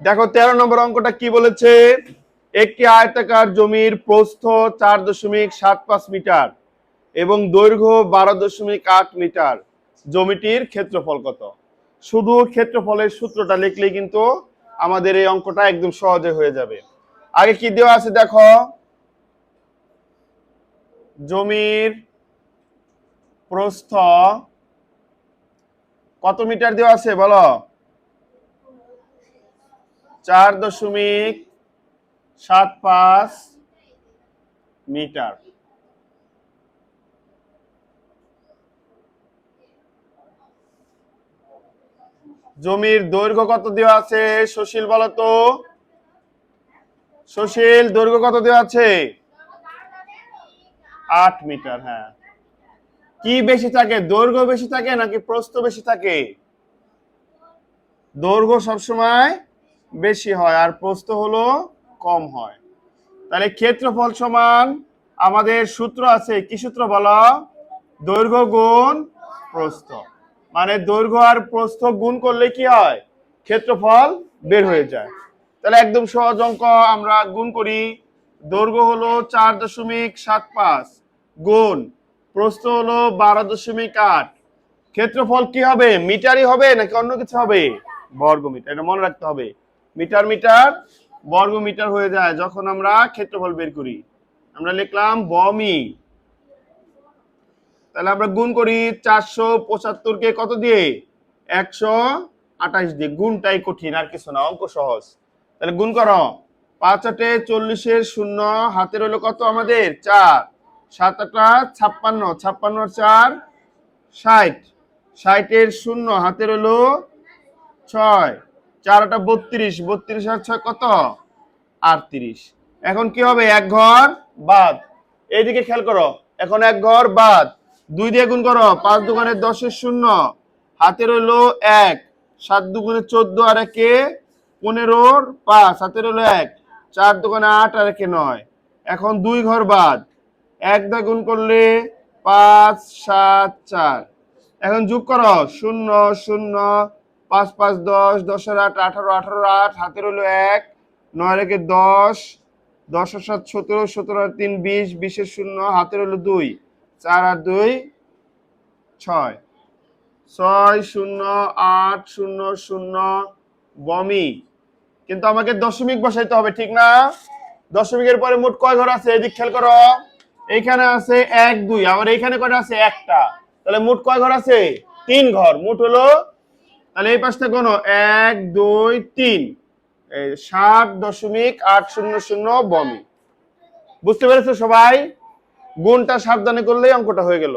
দেখো, তেরো নম্বর অঙ্কটা কি বলেছে? একটি আয়তাকার জমির প্রস্থ চার দশমিক সাত পাঁচ মিটার এবং দৈর্ঘ্য বারো দশমিক আট মিটার। জমিটির ক্ষেত্রফল কত? শুধু ক্ষেত্রফলের সূত্রটা লিখলে কিন্তু আমাদের এই অঙ্কটা একদম সহজে হয়ে যাবে। আগে কি দেওয়া আছে দেখো? জমির প্রস্থ কত মিটার দেওয়া আছে বলো? চার দশমিক সাত পাঁচ মিটার। জমির দৈর্ঘ্য কত দেওয়া আছে? সুশীল বলো তো। সুশীল, দৈর্ঘ্য কত দেওয়া আছে? আট মিটার হ্যাঁ। কি বেশি থাকে? দৈর্ঘ্য বেশি থাকে নাকি প্রস্থ বেশি থাকে? দৈর্ঘ্য সবসময় বেশি হয় আর প্রস্থ হলো কম হয়। তাহলে ক্ষেত্রফল সমান আমাদের সূত্র আছে, কি সূত্র বলো? দৈর্ঘ্য গুণ প্রস্থ। মানে দৈর্ঘ্য আর প্রস্থ গুণ করলে কি হয়? ক্ষেত্রফল বের হয়ে যায়। তাহলে একদম সহজ অঙ্ক, আমরা গুণ করি। দৈর্ঘ্য হলো চার দশমিক সাত পাঁচ, গুণ প্রস্থ হলো বারো দশমিক আট। ক্ষেত্রফল কি হবে? মিটারই হবে নাকি অন্য কিছু হবে? বর্গ মিটার এটা মনে রাখতে হবে। মিটার মিটার বর্গ মিটার হয়ে যায় যখন আমরা ক্ষেত্রফল বের করি। আমরা লিখলাম বমি। তাহলে আমরা গুণ করি চারশো পঁচাত্তরকে কত দিয়ে? একশো আঠাশ দিয়ে। গুণটাই কঠিন, আর কিছু না, অঙ্ক সহজ। তাহলে গুণ করো। পাঁচ আটে চল্লিশের শূন্য হাতের হলো কত আমাদের? চার। সাত আটা ছাপ্পান্ন ছাপ্পান্ন চার, ষাট। ষাটের শূন্য হাতের হলো ছয়। চার আটা বত্রিশ বত্রিশ আর ছয় কত? আটত্রিশ। এখন কি হবে? এক ঘর, বাদ। এইদিকে খেয়াল করো, এখন এক ঘর, বাদ। দুই দিয়ে গুণ করো, পাঁচ দোকানে দশের শূন্য। হাতের হলো এক, সাত দুগুণে চোদ্দ আর একে পনেরোর পাঁচ, হাতের হলো এক, চার দোকানে আট আর একে নয়। এখন দুই ঘর, বাদ। এক দা গুণ করলে পাঁচ, সাত, চার। এখন যোগ করো, শূন্য শূন্য পাঁচ পাঁচ, দশ, দশের আট, আঠারো আঠারো আট, হাতের হলো এক নয় রেখে দশ দশ সাত, সতেরো সতেরো আর তিন, বিশ, বিশের শূন্য, হাতের হলো দুই, চার আর দুই, ছয়। ছয়, শূন্য, আট, শূন্য শূন্য, বমি। কিন্তু আমাকে দশমিক বসাইতে হবে, ঠিক না? দশমিকের পরে মোট কয় ঘর আছে? এদিক খেয়াল করো। এইখানে আছে এক, দুই, আমার এইখানে কয়টা আছে? একটা। তাহলে মোট কয় ঘর আছে? তিন ঘর। মোট হলো তাহলে এই পাশটা কোনো? এক, দুই, তিন। সাত দশমিক আট শূন্য শূন্য বমি। বুঝতে পেরেছ সবাই? গুণটা সাবধানে করলেই অঙ্কটা হয়ে গেল।